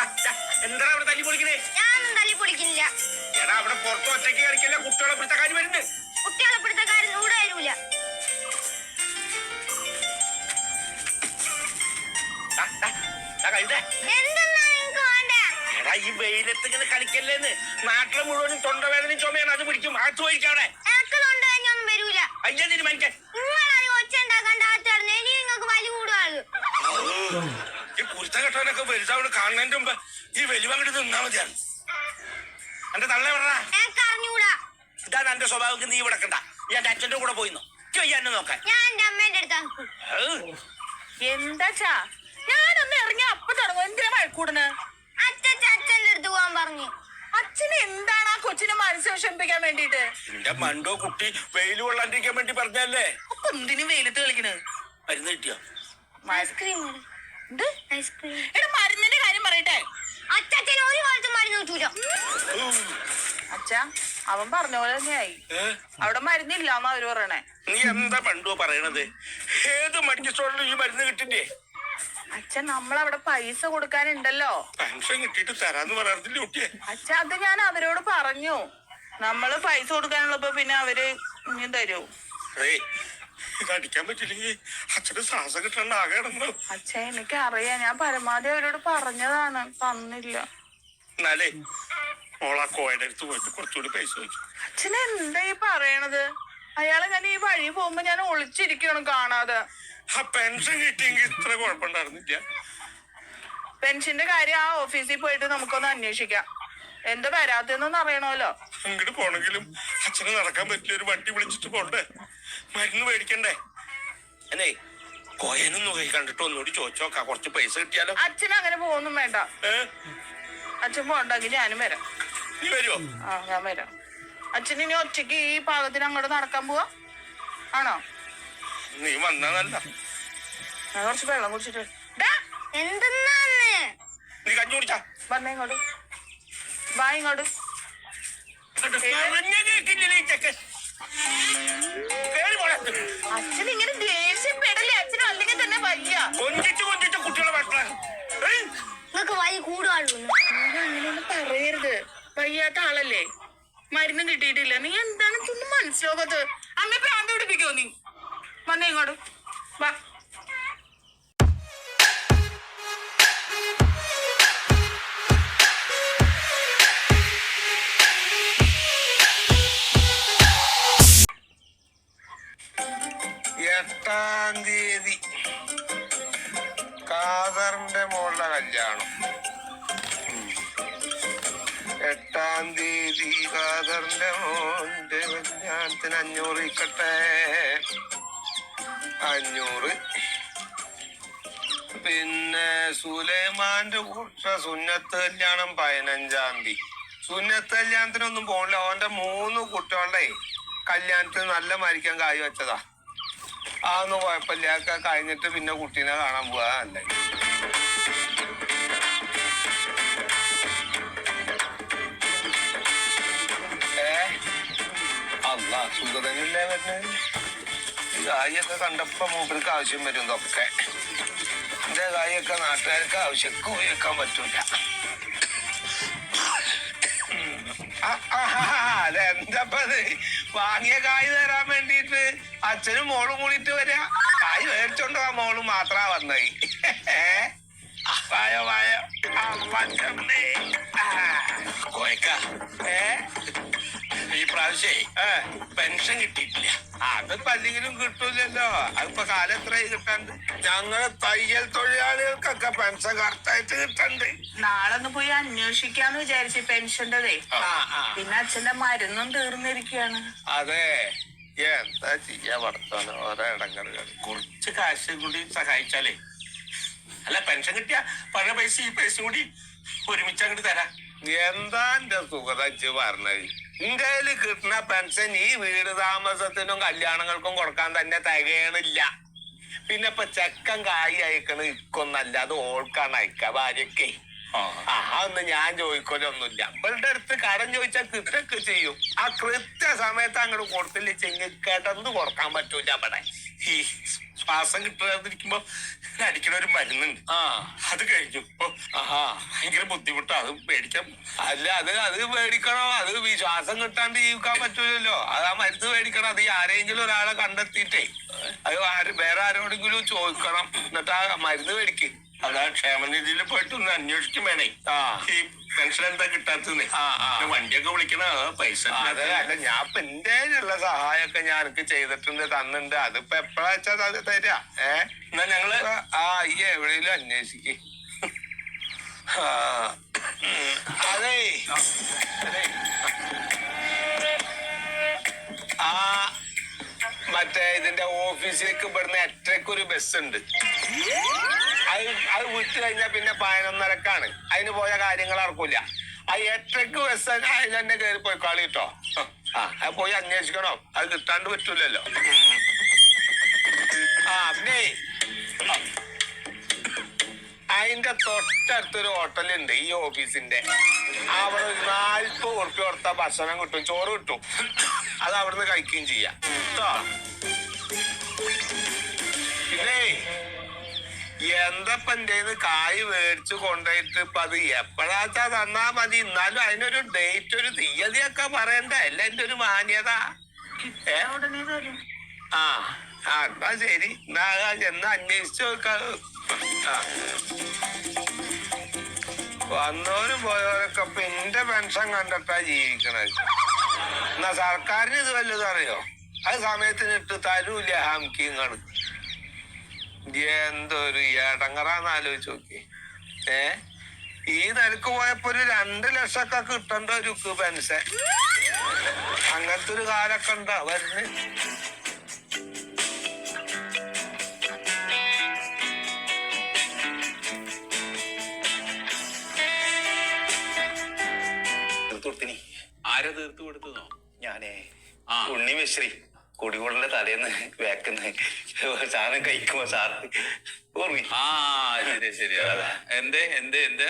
എന്താ അവിടെ തല്ലി പൊളിക്കണേ? ഞാനൊന്നും തല്ലി പൊളിക്കില്ല എടാ അവിടെ പുറത്ത് ഒറ്റയ്ക്ക് കളിക്കല്ല കുട്ടികളെ പിടുത്തക്കാരി വരുന്നുണ്ട് കുട്ടികളെ പിടുത്തക്കാരൻ ഇവിടെ വരൂല. ഈ വെയിലത്ത് ഇങ്ങനെ കളിക്കല്ലേന്ന്? നാട്ടിലെ മുഴുവനും തൊണ്ടവേദനയും ചുമയാണ് അത് പിടിക്കും. ആത്തു കഴിഞ്ഞൊന്നും വരൂല. അയ്യ തീരുമാനിക്കാൻ നിങ്ങൾ ഒച്ച ഉണ്ടാക്കാൻ താഴ്ത്തായിരുന്നു ഇനി നിങ്ങൾക്ക് വലി കൂടുകയുള്ളു കുരുത്ത കെട്ടവനൊക്കെ വലുതാവണ് കാണുന്നതിന്റെ മുമ്പ് ഈ വലിവ് നിന്നാ മതിയാണ് എന്റെ തള്ള പറഞ്ഞാ ഇതാണ് എന്റെ സ്വഭാവം നീ ഇവിടെ ഞാൻ ഈ എന്റെ അച്ഛന്റെ കൂടെ പോയിന്നു? എന്നെ നോക്കാൻ. എന്താച്ചാ ഞാനൊന്ന് ഇറങ്ങി അപ്പൊ തുടങ്ങും. എന്തിനാ വഴക്കൂടന് അച്ഛന്റെ അടുത്ത് പോകാൻ പറഞ്ഞു. അച്ഛന് എന്താണ് ആ കൊച്ചിനെ മനസ്സ് വിഷമിപ്പിക്കാൻ വേണ്ടിട്ട് എന്റെ മണ്ടോ കുട്ടി വെയിൽ കൊള്ളാണ്ടിരിക്കാൻ വേണ്ടി പറഞ്ഞല്ലേ? അപ്പൊ എന്തിനു വെയിലത്ത് കളിക്കണ്? മരുന്ന് കിട്ടിയോ? ഐസ്ക്രീം എന്ത് മരുന്നിന്റെ കാര്യം പറയട്ടെ. അച്ഛൻ ഒരു കാലത്ത് മരുന്ന് കിട്ടൂല. അച്ഛാ അവൻ പറഞ്ഞ പോലെ തന്നെയായി. അവിടെ മരുന്നില്ല എന്നാ അവർ പറയണേ. നീ എന്താ പണ്ടോ പറയണത്? ഏത് മെഡിക്കൽ സ്റ്റോറിലും ഈ മരുന്ന് കിട്ടില്ലേ? അച്ഛൻ നമ്മളവിടെ പൈസ കൊടുക്കാനുണ്ടല്ലോ. പെൻഷൻ കിട്ടിയിട്ട് തരാന്ന് പറഞ്ഞില്ല കുട്ടിയെ? അച്ഛ അത് ഞാൻ അവരോട് പറഞ്ഞു. നമ്മൾ പൈസ കൊടുക്കാനുള്ളപ്പോ പിന്നെ അവർ ഇനിയും തരൂ. ഏയ് ഇത് അടിക്കാൻ പറ്റില്ലെങ്കിൽ അച്ഛന് ശ്വാസം കിട്ടണ്ട ആകെ ഇടന്നു അച്ഛാ എനിക്ക് അറിയാം ഞാൻ പരമാവധി അവരോട് പറഞ്ഞതാണ്. തന്നില്ല. എന്നാലേ മോളാ കോയുടെ അടുത്ത് പോയിട്ട് കുറച്ചുകൂടി പൈസ വെച്ചു അച്ഛൻ എന്താ ഈ പറയണത്? അയാളെ ഞാൻ ഈ വഴി പോകുമ്പോ ഞാൻ ഒളിച്ചിരിക്കണം കാണാതെ. ആ പെൻഷൻ കിട്ടിയെങ്കിൽ ഇത്ര കുഴപ്പമുണ്ടായിരുന്നില്ല. പെൻഷന്റെ കാര്യം ആ ഓഫീസിൽ പോയിട്ട് നമുക്കൊന്ന് അന്വേഷിക്കാം. എന്താ വരാത്തെന്നൊന്നും അറിയണമല്ലോ. അങ്ങോട്ട് പോണെങ്കിലും അച്ഛന് നടക്കാൻ പറ്റിയ ഒരു വണ്ടി വിളിച്ചിട്ട് പോണ്ടേ? മരുന്ന് മേടിക്കണ്ടേ? എന്നേ കോയനൊന്നും കൈ കണ്ടിട്ട് ഒന്നുകൂടി ചോദിച്ചോക്കാ കുറച്ച് പൈസ കിട്ടിയാലോ? അച്ഛൻ അങ്ങനെ പോകുന്നും വേണ്ട. അച്ഛൻ പോണ്ടെങ്കിൽ ഞാനും വരാം. നീ വരുമോ ആ ഞാൻ വരാം. അച്ഛൻ ഇനി ഒറ്റയ്ക്ക് ഈ പാകത്തിന് അങ്ങോട്ട് നടക്കാൻ പോവാ? ആണോ? നീ വന്നല്ല ഞാൻ കുറച്ച് വെള്ളം കുടിച്ചിട്ട് ഡാ, എന്തെന്നാന്ന് നീ കഞ്ഞി കുടിച്ചാ? വന്നേ ഇങ്ങോട്ട്. വാ ഇങ്ങോട്ട്. കേക്കില്ലേ ഈ ചെക്കൻ? കിട്ടിയിട്ടില്ല. നീ എന്താണ് ഇതൊന്നും മനസ്സിലാകാത്തത് അമ്മ പ്രാന്ത പിടിപ്പിക്കോ നീ? വന്നേ ഇങ്ങോട്ട്. വാ. എട്ടാം തീയതി. കാദറിന്റെ മോളുടെ കല്യാണം. എട്ടാം തീയതി ഫാദറിന്റെ മോന്റെ കല്യാണത്തിന് അഞ്ഞൂറ് ഇക്കട്ടെ അഞ്ഞൂറ്. പിന്നെ സുലൈമാന്റെ കുട്ട സുന്നത്ത് കല്യാണം പതിനഞ്ചാം തീയതി. സുന്നത്ത് കല്യാണത്തിനൊന്നും പോണില്ല. അവന്റെ മൂന്ന് കുട്ടികളുടെ കല്യാണത്തിന് നല്ല മരിക്കാൻ കായ് വെച്ചതാ. അതൊന്നും കുഴപ്പമില്ല. കഴിഞ്ഞിട്ട് പിന്നെ കുട്ടീനെ കാണാൻ പോവാ അല്ലേ ഈ കായൊക്കെ കണ്ടപ്പോ മൂപ്പർക്ക് ആവശ്യം വരും ഇതൊക്കെ. എന്റെ കായൊക്കെ നാട്ടുകാർക്ക് ആവശ്യമൊക്കെ ഉപയോഗിക്കാൻ പറ്റൂല. അതെന്തപ്പത് വാങ്ങിയ കായ് തരാൻ വേണ്ടിട്ട് അച്ഛനും മോളും കൂടിയിട്ട് വരാ? കായ് മേടിച്ചോണ്ട് ആ മോളും മാത്രാ വന്നായി വായോ വായോ. ആ, പച്ചമ്മേ. ആ, കോയക്ക. ഏ? ഈ പ്രാവശ്യേ പെൻഷൻ കിട്ടിയിട്ടില്ല. അതിപ്പോ അല്ലെങ്കിലും കിട്ടൂലല്ലോ. അതിപ്പോ കാലം എത്രയായി കിട്ടാണ്ട്? ഞങ്ങൾ തയ്യൽ തൊഴിലാളികൾക്കൊക്കെ പെൻഷൻ കറക്റ്റായിട്ട് കിട്ടണ്ട്. നാളെ ഒന്ന് പോയി അന്വേഷിക്കാന്ന് വിചാരിച്ചു പെൻഷന്റെതേ. ആ ആ. പിന്നെ അച്ഛന്റെ മരുന്നും തീർന്നിരിക്കുകയാണ്. അതെ. എന്താ ചെയ്യാ വർത്താനം? ഓരോ ഇടങ്ങളുകൾ കുറച്ച് കാശ് കൂടി സഹായിച്ചാലേ. അല്ല പെൻഷൻ കിട്ടിയ പഴയ പൈസ ഈ പൈസ കൂടി ഒരുമിച്ച് അങ്ങോട്ട് തരാം. എന്താ എന്റെ സുഖതച്ച് പറഞ്ഞത്? ഇന്ത്യയിൽ കിട്ടുന്ന പെൻഷൻ ഈ വീട് താമസത്തിനും കല്യാണങ്ങൾക്കും കൊടുക്കാൻ തന്നെ തികയണില്ല. പിന്നെ ഇപ്പൊ ചെക്കൻ കായ് അയക്കണ ഇക്കൊന്നല്ല അത് ഓൾക്കാണ് അയക്ക ഭാര്യക്കേ. ആ അതൊന്നും ഞാൻ ചോദിക്കലൊന്നുമില്ല. ഇവളുടെ അടുത്ത് കടം ചോദിച്ചാൽ കിട്ടൊക്കെ ചെയ്യും. ആ കൃത്യ സമയത്ത് അങ്ങോട്ട് കൊടുത്തില്ല ചെങ്ങി കിടന്ന് കൊടുക്കാൻ പറ്റൂല അവിടെ. ഈ ശ്വാസം കിട്ടാതിരിക്കുമ്പോ അടിക്കണ ഒരു മരുന്നുണ്ട്. ആ. അത് കഴിഞ്ഞു. ഭയങ്കര ബുദ്ധിമുട്ടാ. അത് മേടിക്കാൻ അല്ല അത് അത് മേടിക്കണോ? അത് വിശ്വാസം കിട്ടാണ്ട് ജീവിക്കാൻ പറ്റൂലല്ലോ. അത് ആ മരുന്ന് മേടിക്കണം. അത് ആരെങ്കിലും ഒരാളെ കണ്ടെത്തിയിട്ടേ. അത് ആര് വേറെ ആരോടെങ്കിലും ചോദിക്കണം. എന്നിട്ട് ആ മരുന്ന് മേടിക്ക്. അതാ ക്ഷേമനിധിയിൽ പോയിട്ട് ഒന്ന് അന്വേഷിക്കും വേണേ. ഈ പെൻഷൻ എന്താ ആ. വണ്ടിയൊക്കെ വിളിക്കണ? പൈസ അല്ല ഞാൻ ഇപ്പൊ എന്റെ ഉള്ള സഹായമൊക്കെ ഞാൻ എനിക്ക് ചെയ്തിട്ടുണ്ട് തന്നിട്ടുണ്ട്. അതിപ്പോ എപ്പോഴാ വെച്ചാൽ അത് തരാ. ഏ? എന്നാ ഞങ്ങൾ ആ ഈ എവിടെയെങ്കിലും അന്വേഷിക്ക്. അതേ. ആ മറ്റേ ഇതിന്റെ ഓഫീസിലേക്ക് ഇവിടുന്ന് എട്ടരക്ക് ഒരു ബസ് ഉണ്ട് അത് അത് വിട്ട് കഴിഞ്ഞാൽ പിന്നെ പതിനൊന്നരക്കാണ്. അതിന് പോയ കാര്യങ്ങൾ നടക്കൂല. ആ എട്ടരക്ക് ബസ് അതിൽ തന്നെ കയറി പോയി കളി കേട്ടോ ആ അത് പോയി അന്വേഷിക്കണോ. അത് കിട്ടാണ്ട് പറ്റൂലല്ലോ. ആ പിന്നെ. അതിന്റെ തൊട്ടടുത്തൊരു ഹോട്ടലുണ്ട് ഈ ഓഫീസിന്റെ. അവിടെ ഒരു നാൽപ്പത് ഉറുപ്പ്യ കൊടുത്ത ഭക്ഷണം കിട്ടും. ചോറ് കിട്ടും. അത് അവിടുന്ന് കഴിക്കുകയും ചെയ്യാം. കേട്ടോ പിന്നെ എന്തപ്പ എന്തേന്ന് കായ് മേടിച്ചു കൊണ്ടുപോയിട്ട് ഇപ്പൊ അത് എപ്പോഴാച്ചാ തന്നാ മതി. എന്നാലും അതിനൊരു ഡേറ്റ് ഒരു തീയതിയൊക്കെ പറയണ്ട? അല്ല എന്റെ ഒരു മാന്യത ആ ആ എന്നാ ശരി. എന്നാ ചെന്ന് അന്വേഷിച്ചു നോക്കാം. വന്നോരും പോയവരൊക്കെ ഇപ്പൊ എന്റെ പെൻഷൻ കണ്ടിട്ടാ ജീവിക്കണത് എന്നാ സർക്കാരിന് ഇത് വല്ലതും അറിയോ? അത് സമയത്തിന് ഇട്ട് തരൂല്ല ഹംകിങ്ങാണ്. എന്തൊരു ഏടങ്ങറാന്ന് ആലോചിച്ച് നോക്കി ഏ? ഈ നിലയ്ക്ക് പോയപ്പോ ഒരു രണ്ട് ലക്ഷമൊക്കെ കിട്ടണ്ട ഒരു പെൻഷൻ. അങ്ങനത്തെ ഒരു കാലൊക്കെ ഉണ്ടാ വരുന്നത് ആരെ തീർത്തു കൊടുത്തതോ? ഞാനേ ആ. ഉണ്ണി മിശ്രി. കുടികൊള്ളിന്റെ തലേന്ന് വേക്കുന്ന സാധനം കഴിക്കുമ്പോ സാർ ഓർമ്മ ആ ശരി ശരി. എന്തേ എന്തേ എന്തേ?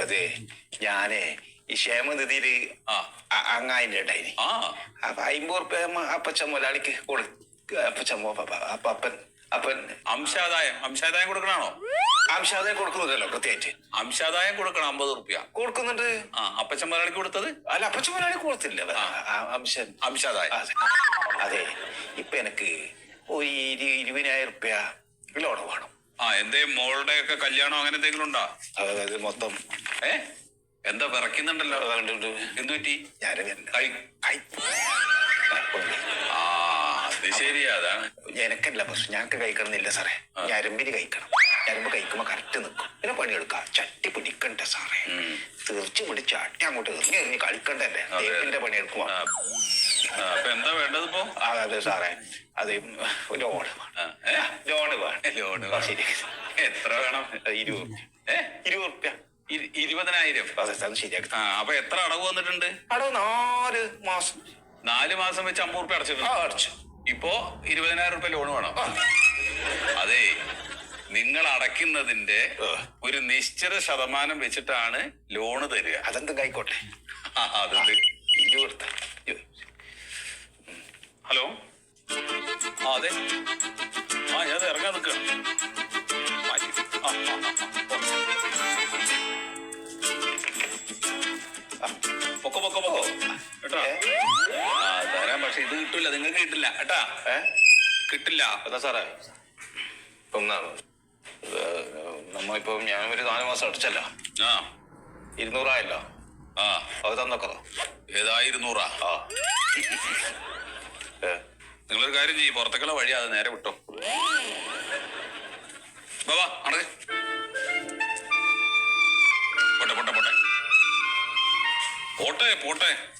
അതെ ഞാനേ ഈ ക്ഷേമനിധിയിൽ ആ. അങ്ങായിന്റെ ഉണ്ടായിന് അപ്പൊ അയിമ്പത് റുപ്യ അപ്പച്ചൻ മുതലാളിക്ക് കൊടുക്ക അപ്പച്ച മോ- അപ്പ- അപ്പ അപ്പൻ അപ്പൻ. അംശാദായം അംശാദായം കൊടുക്കണാണോ? അംശാദായം കൊടുക്കുന്നുണ്ടല്ലോ പ്രത്യേകിച്ച് അംശാദായം കൊടുക്കണം അമ്പത് റുപ്യ. കൊടുക്കുന്നുണ്ട്. ആ അപ്പച്ചൻ മുതലാളിക്ക് കൊടുത്തത്? അല്ല അപ്പച്ച മുതലാളി കൊടുത്തില്ല. അംശൻ. അംശാദായം. അതെ ഇപ്പൊ എനിക്ക് ഒരു ഇരു ഇരുപതിനായിരം റുപ്യ ലോൺ വേണം. ആ എന്തേ മോളുടെ ഒക്കെ കല്യാണം അങ്ങനെ എന്തെങ്കിലും ഉണ്ടോ? അതായത് മൊത്തം. ഏ? എന്താ വിറയ്ക്കുന്നുണ്ടല്ലോ? അതുകൊണ്ട് എന്തു പറ്റി? ഞാൻ കൈ. കൈ. ആ അത് ശരിയാ അതാണ്. എനക്കല്ല പ്രശ്നം. ഞങ്ങൾക്ക് കഴിക്കണമെന്നില്ല സാറേ. ഞരമ്പിന് കഴിക്കണം ഞരമ്പ് കഴിക്കുമ്പോ കറക്റ്റ് നിൽക്കും പിന്നെ പണിയെടുക്കാം. ചട്ടി പിടിക്കണ്ട സാറേ. തീർച്ച പിടിച്ച് ചട്ടി അങ്ങോട്ട് എറിഞ്ഞ് എറിഞ്ഞ് കളിക്കണ്ടല്ലേ. ആ, അപ്പൊ എന്താ വേണ്ടത് ഇപ്പോ? അതെ സാറേ. അത് ലോണ്? ലോണ് ലോണ് എത്ര വേണം? ഇരുപത് ഇരുപത് റുപ്യ ഇരുപതിനായിരം. ശരിയാക്കി. ആ അപ്പൊ എത്ര അടവ് വന്നിട്ടുണ്ട്? അടവ് നാല് മാസം. നാല് മാസം വെച്ച് അമ്പത് റുപ്യ അടച്ചിട്ടുണ്ട്. അടച്ചു. ഇപ്പോ ഇരുപതിനായിരം റുപ്യ ലോൺ വേണം. അതെ നിങ്ങൾ അടയ്ക്കുന്നതിന്റെ ഒരു നിശ്ചിത ശതമാനം വെച്ചിട്ടാണ് ലോണ് തരിക. അതെന്തും ആയിക്കോട്ടെ. അതെന്ത്? അതുണ്ട് ഏ? കിട്ടില്ല. എന്താ സാറേ. ഇപ്പം നമ്മളിപ്പം ഞാൻ ഒരു നാല് മാസം അടച്ചല്ല. ആ. ഇരുന്നൂറായല്ലോ. ആ. അത് തന്നോക്കറോ ഏതാ ഇരുന്നൂറാ? ആ. നിങ്ങളൊരു കാര്യം ചെയ്യും പുറത്തേക്കുള്ള വഴി അത് നേരെ വിട്ടോ. ബാബാ അടക്ക് പോട്ടെ പോട്ടെ പോട്ടെ. പോട്ടെ പോട്ടെ.